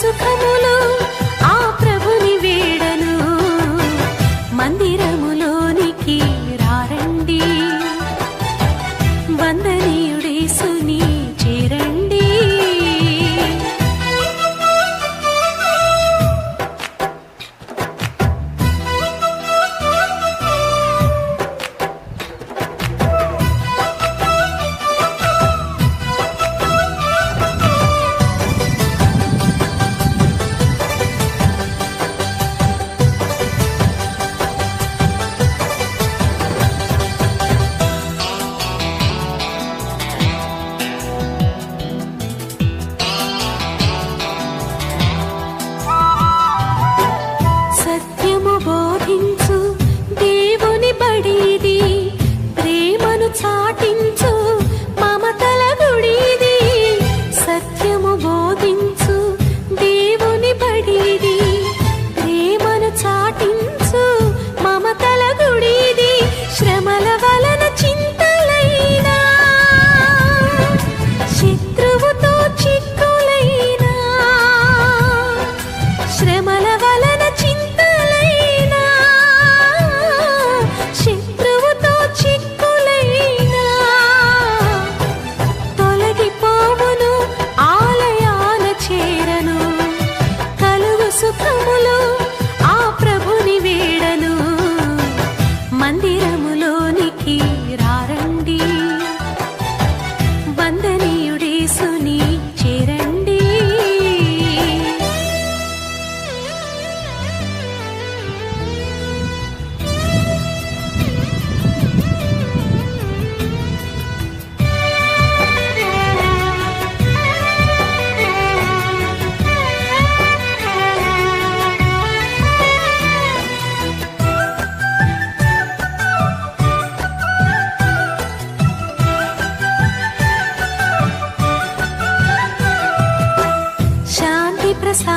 సుఖములు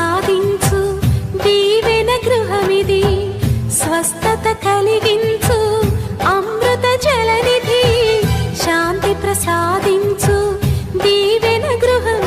సాధించు దీవెన గృహమిది స్వస్థత కలిగించు అమృత జలనిధి శాంతి ప్రసాదించు దీవెన గృహం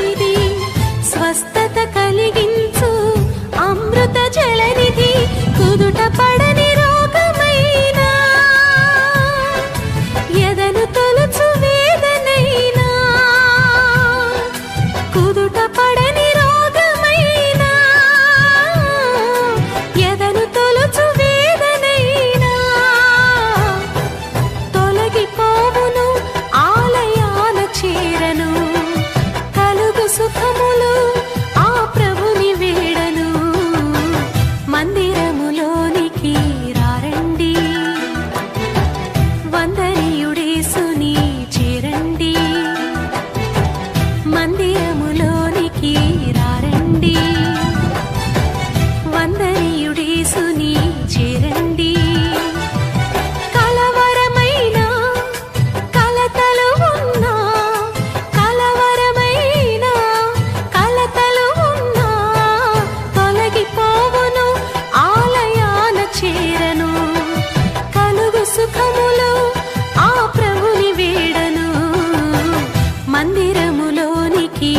లోకములోనికి